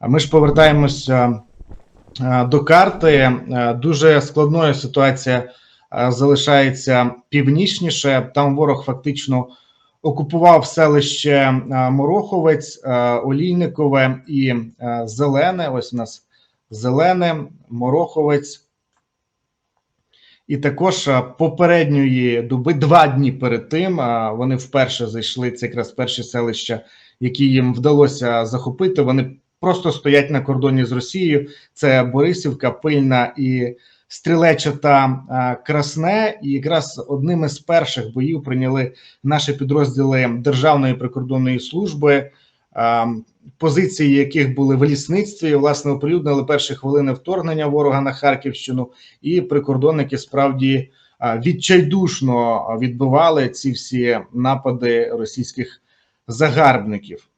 Ми ж повертаємося е, до карти. Е, Дуже складною ситуація е, залишається північніше. Там ворог фактично окупував селище Мороховець, Олійникове і Зелене. Ось у нас Зелене, Мороховець. І також попередньої доби, два дні перед тим, вони вперше зайшли. Це якраз перші селища, які їм вдалося захопити. Вони просто стоять на кордоні з Росією. Це Борисівка, Пильна і Стрілечата е, Красне. І якраз одним із перших боїв прийняли наші підрозділи Державної прикордонної служби. е, Позиції яких були в лісництві, власне, оприлюднили перші хвилини вторгнення ворога на Харківщину, і прикордонники справді відчайдушно відбивали ці всі напади російських загарбників.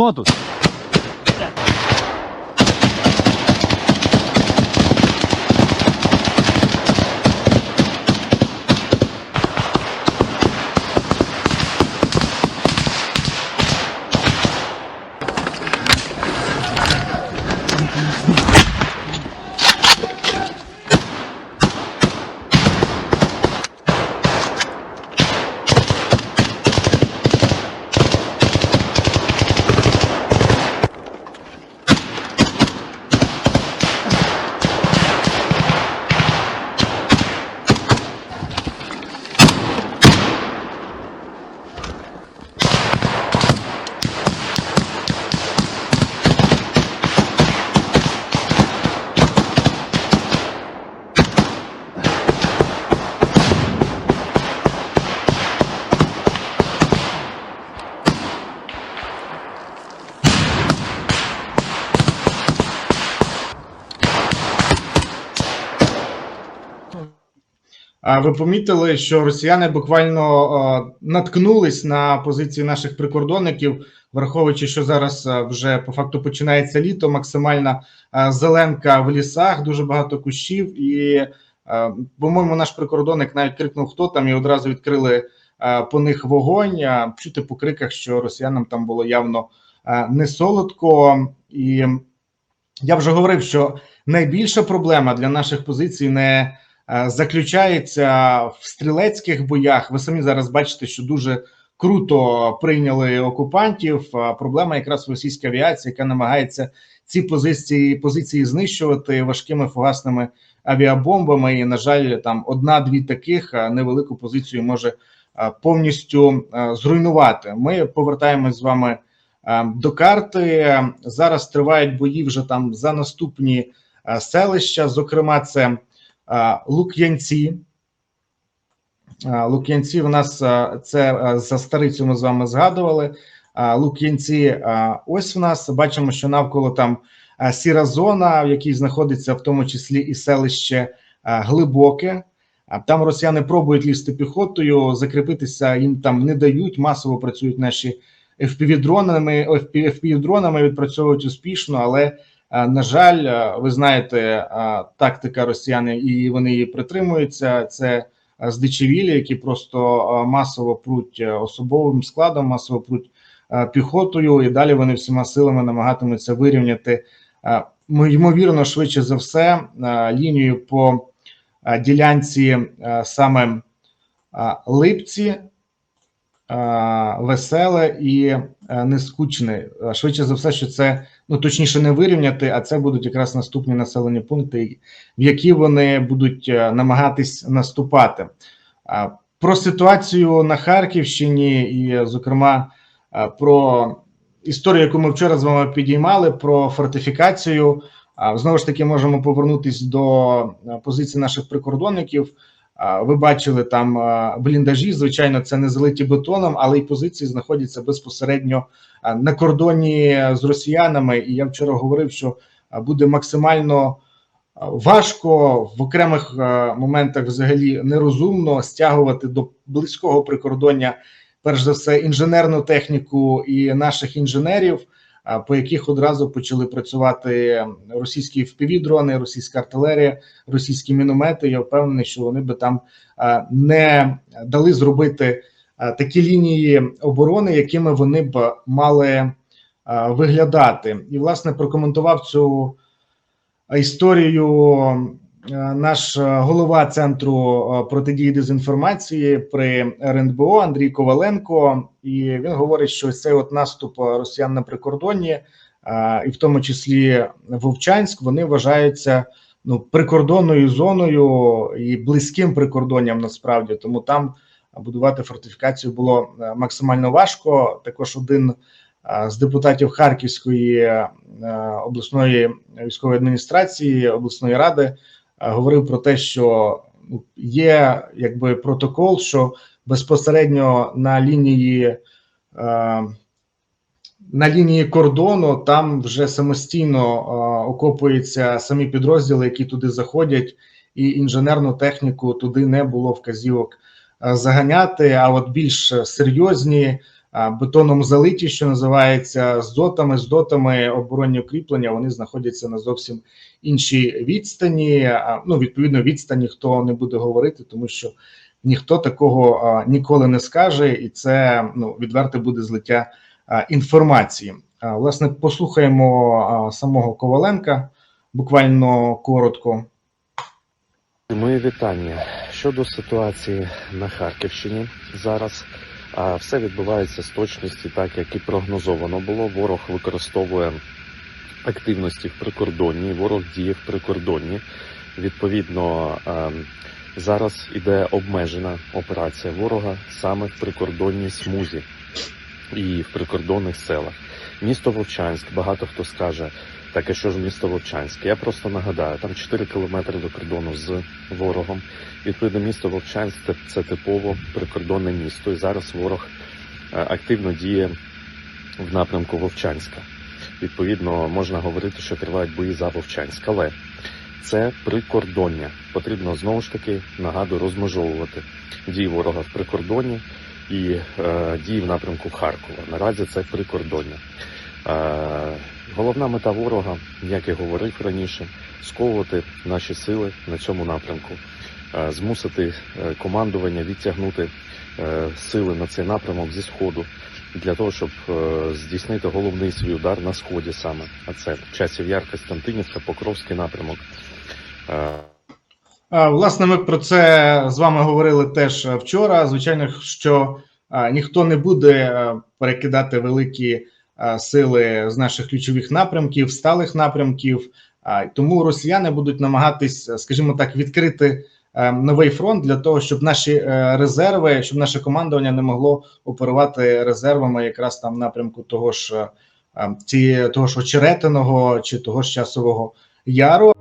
Хто ви помітили, що росіяни буквально наткнулись на позиції наших прикордонників, враховуючи, що зараз вже по факту починається літо, максимальна зеленка в лісах, дуже багато кущів, і по-моєму, наш прикордонник навіть крикнув, хто там, і одразу відкрили по них вогонь. Чути по криках, що росіянам там було явно не солодко, і я вже говорив, що найбільша проблема для наших позицій не заключається в стрілецьких боях. Ви самі зараз бачите, що дуже круто прийняли окупантів. Проблема якраз в російській авіації, яка намагається ці позиції позиції знищувати важкими фугасними авіабомбами. І на жаль, там одна-дві таких невелику позицію може повністю зруйнувати. Ми повертаємось з вами до карти. Зараз тривають бої вже там за наступні селища. Зокрема, це Лук'янці. Лук'янці в нас це за старицю ми з вами згадували. Лук'янці, ось в нас бачимо, що навколо там сіра зона, в якій знаходиться в тому числі і селище Глибоке. Там росіяни пробують лізти піхотою, закріпитися їм там не дають. Масово працюють наші FPV-дронами, FPV-дронами відпрацьовують успішно, але на жаль, ви знаєте, тактика росіян, і вони її притримуються. Це здичевілі, які просто масово пруть особовим складом, масово пруть піхотою, і далі вони всіма силами намагатимуться вирівняти ймовірно, швидше за все, лінію по ділянці саме Липці, Веселе і Нескучне. Швидше за все, що це ну точніше не вирівняти, а це будуть якраз наступні населені пункти, в які вони будуть е, намагатись наступати. Про ситуацію на Харківщині, і, зокрема, е, про історію, яку ми вчора з вами підіймали, про фортифікацію. Знову ж таки, можемо повернутись до е, позиції наших прикордонників. Ви бачили там бліндажі. Звичайно, це не залиті бетоном, але й позиції знаходяться безпосередньо на кордоні з росіянами. І я вчора говорив, що буде максимально важко в окремих моментах взагалі нерозумно стягувати до близького прикордоння перш за все інженерну техніку і наших інженерів, по яких одразу почали працювати російські впівдрони, російська артилерія, російські міномети. Я впевнений, що вони би там не дали зробити такі лінії оборони, якими вони б мали виглядати. І власне прокоментував цю історію наш е, голова центру е, протидії дезінформації при РНБО Андрій Коваленко, і він говорить, що цей от наступ росіян на прикордонні, е, і в тому числі Вовчанськ, вони вважаються ну прикордонною зоною і близьким прикордонням насправді, тому там будувати фортифікацію було е, максимально важко. Також один е, з депутатів Харківської е, обласної військової адміністрації обласної ради е, говорив про те, що ну, є якби протокол, що безпосередньо на лінії е, на лінії кордону там вже самостійно е, окопуються самі підрозділи, які туди заходять, і інженерну техніку туди не було вказівок е, заганяти. А от більш серйозні бетоном залиті, що називається, з дотами, з дотами оборонні укріплення, вони знаходяться на зовсім іншій відстані. Ну, відповідно, відстані хто не буде говорити, тому що ніхто такого ніколи не скаже, і це ну відверте буде злиття інформації. Власне, послухаємо самого Коваленка буквально коротко. Мої вітання щодо ситуації на Харківщині зараз. А все відбувається з точності, так як і прогнозовано було. Ворог використовує активності в прикордонні, ворог діє в прикордонні. Відповідно, ем, зараз іде обмежена операція ворога саме в прикордонній смузі і в прикордонних селах. Місто Вовчанськ, багато хто скаже, так а що ж місто Вовчанськ? Я просто нагадаю, там 4 кілометри до кордону з ворогом. Відповідно, місто Вовчанськ це, це типово прикордонне місто, і зараз ворог е, активно діє в напрямку Вовчанська. Відповідно, можна говорити, що тривають бої за Вовчанськ, але це прикордоння. Потрібно знову ж таки нагадую розмежовувати дії ворога в прикордонні і е, дії в напрямку Харкова. Наразі це прикордоння. Е, головна мета ворога, як я говорив раніше, сковувати наші сили на цьому напрямку, е, змусити е, командування відтягнути сили на цей напрямок зі сходу для того, щоб здійснити головний свій удар на сході саме. А це часів Яр, Костянтинівка, Покровський напрямок. Власне, ми про це з вами говорили теж вчора. Звичайно, що ніхто не буде перекидати великі сили з наших ключових напрямків, сталих напрямків. Тому росіяни будуть намагатись, е, скажімо так, відкрити е, новий фронт для того, щоб наші е, резерви, щоб наше командування не могло оперувати резервами якраз там напрямку того ж е, ці, того ж очеретиного чи того ж часового яру.